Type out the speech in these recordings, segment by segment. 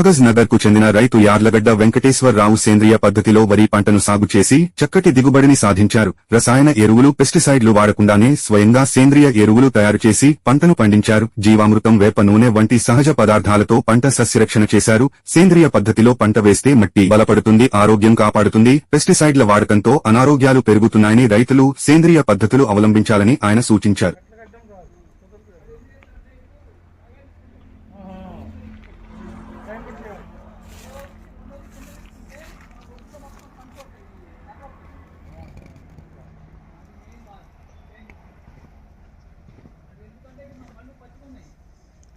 కాగజ్ నగర్కు చెందిన రైతు యార్లగడ్డ వెంకటేశ్వరరావు సేంద్రియ పద్ధతిలో వరి పంటను సాగు చేసి చక్కటి దిగుబడిని సాధించారు. రసాయన ఎరువులు పెస్టిసైడ్లు వాడకుండానే స్వయంగా సేంద్రియ ఎరువులు తయారు చేసి పంటను పండించారు. జీవామృతం వేప నూనె వంటి సహజ పదార్థాలతో పంట సస్యరక్షణ చేశారు. సేంద్రియ పద్ధతిలో పంట వేస్తే మట్టి బలపడుతుంది ఆరోగ్యం కాపాడుతుంది. పెస్టిసైడ్ల వాడకంతో అనారోగ్యాలు పెరుగుతున్నాయని రైతులు సేంద్రియ పద్ధతులు అవలంబించాలని ఆయన సూచించారు.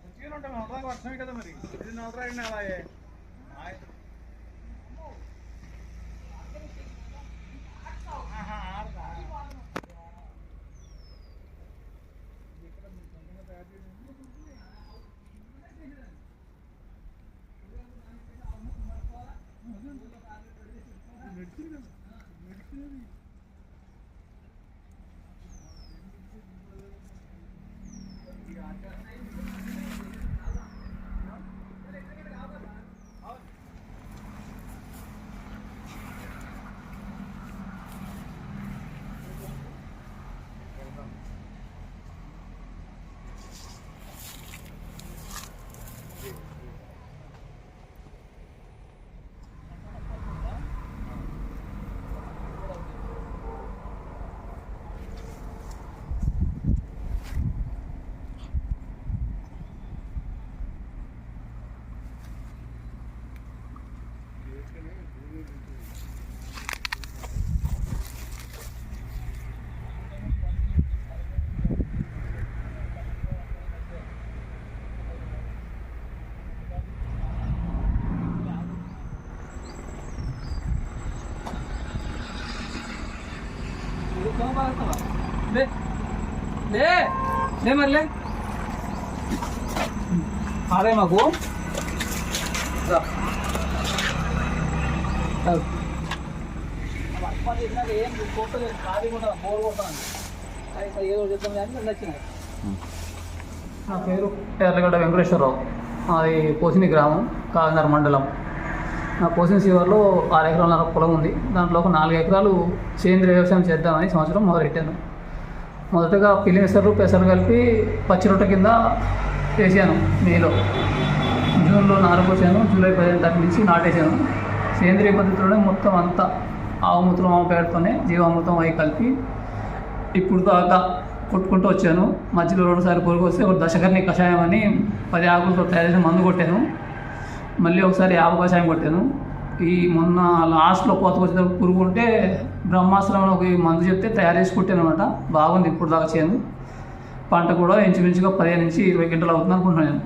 మంచిగానే ఉంటాం నల్లరాగా వర్షమే కదా మరి ఇది నల్లరాగా నెలాయే లే లే మరి లే అదే మాకు. ఏం కొట్టలేదు ఖాళీగా ఉంటాను బోర్ కొట్టాను ఏదో కానీ వచ్చినాయి నా పేరు ఎర్రగడ్డ వెంకటేశ్వరరావు. అది పోసిని గ్రామం కాకినాడ మండలం. నా కోసిన శివర్లో ఆరు ఎకరాల పొలం ఉంది. దాంట్లో ఒక నాలుగు ఎకరాలు సేంద్రియ వ్యవసాయం చేద్దామని సంవత్సరం మొదలెట్టాను మొదటగా పిల్లి పెసరు పెసరు కలిపి పచ్చి రొట్టె కింద వేసాను మేలో జూన్లో నారుపోసాను జూలై పదిహేను తారీఖు నుంచి నాటేసాను. సేంద్రియ పద్ధతిలోనే మొత్తం అంతా ఆవుమూత్రం ఆవు పేడతోనే జీవామృతం అవి కలిపి ఇప్పుడు దాకా కొట్టుకుంటూ వచ్చాను. మధ్యలో రెండుసార్లు పురుగు వస్తే ఒక దశకర్ణి కషాయం అని పది ఆకులతో తయారు చేసిన మందు కొట్టాను. మళ్ళీ ఒకసారి యాభై కషాయం కొట్టాను. ఈ మొన్న లాస్ట్లో కొత్త వచ్చేటప్పుడు పురుగు ఉంటే బ్రహ్మాస్త్రం అని ఒక మందు చెప్తే తయారు చేసి అనమాట బాగుంది ఇప్పుడు దాకా చేయను. పంట కూడా ఇంచుమించుగా పదిహేను నుంచి ఇరవై గంటలు అవుతుంది అనుకుంటున్నాను నేను.